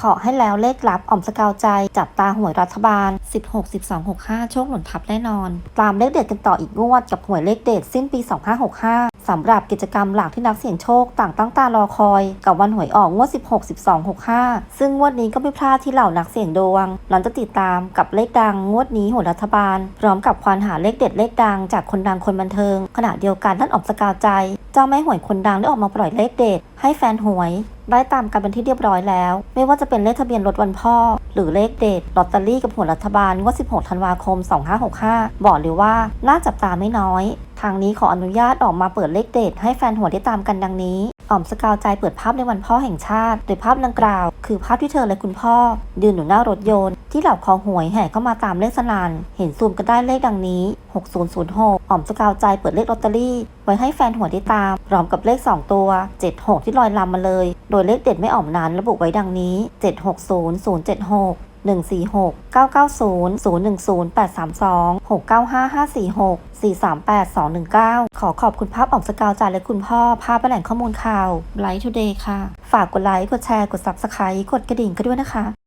ขอให้แล้วเลขลับอ่อมสกาวใจ จับตาหวยรัฐบาล 16 12 65 โชคหล่นทับแน่นอน ตามเลขเด็ดกันต่ออีกงวดกับหวยเลขเด็ดสิ้นปี 2565 สำหรับกิจกรรมหลักที่นักเสี่ยงโชคต่างตั้งตารอคอย กับวันหวยออกงวด 16 12 65 ซึ่งงวดนี้ก็ไม่พลาดที่เหล่านักเสี่ยงดวง หลังจะติดตามกับเลขดังงวดนี้หวยรัฐบาล พร้อมกับควานหาเลขเด็ดเลขดังจากคนดังคนบันเทิง ขณะเดียวกันท่านออกสกาวใจ เจ้าแม่หวยคนดังได้ออกมาปล่อยเลขเด็ด ให้แฟนหวยได้ตามกันเป็นที่เรียบร้อยแล้ว ไม่ว่าจะเป็นเลขทะเบียนรถวันพ่อ หรือเลขเด็ดลอตเตอรี่กับหวรัฐบาลงวด 16 ธันวาคม 2565 บอกเลยว่าน่าจับตาไม่น้อย ทางนี้ขออนุญาตออกมาเปิดเลขเด็ดให้แฟนหัวได้ตามกันดังนี้อ๋อมสกาวใจเปิดภาพในวันพ่อแห่งชาติ โดยภาพดังกล่าว คือภาพที่เธอและคุณพ่อ ยืนอยู่หน้ารถยนต์ที่เหล่าคอหวยแห่เข้ามาตามเลขสนาน เห็นซูมกันได้เลขดังนี้ 6006อ่อมสกาวใจเปิดเลขลอตเตอรี่ ไว้ให้แฟนหวยได้ตาม พร้อมกับเลข 2 ตัว 76 ที่ลอยลำมาเลย โดยเลขเด็ดไม่อ่อมนั้นระบุไว้ดังนี้ 760 076 146 990 010 832 695 546 438 219 ขอขอบคุณภาพออกสกาวใจและคุณพ่อ ภาพแหล่งข้อมูลข่าวไลฟ์ทูเดย์ค่ะ ฝากกดไลค์ กดแชร์ กด Subscribe กดกระดิ่งกันด้วยนะคะ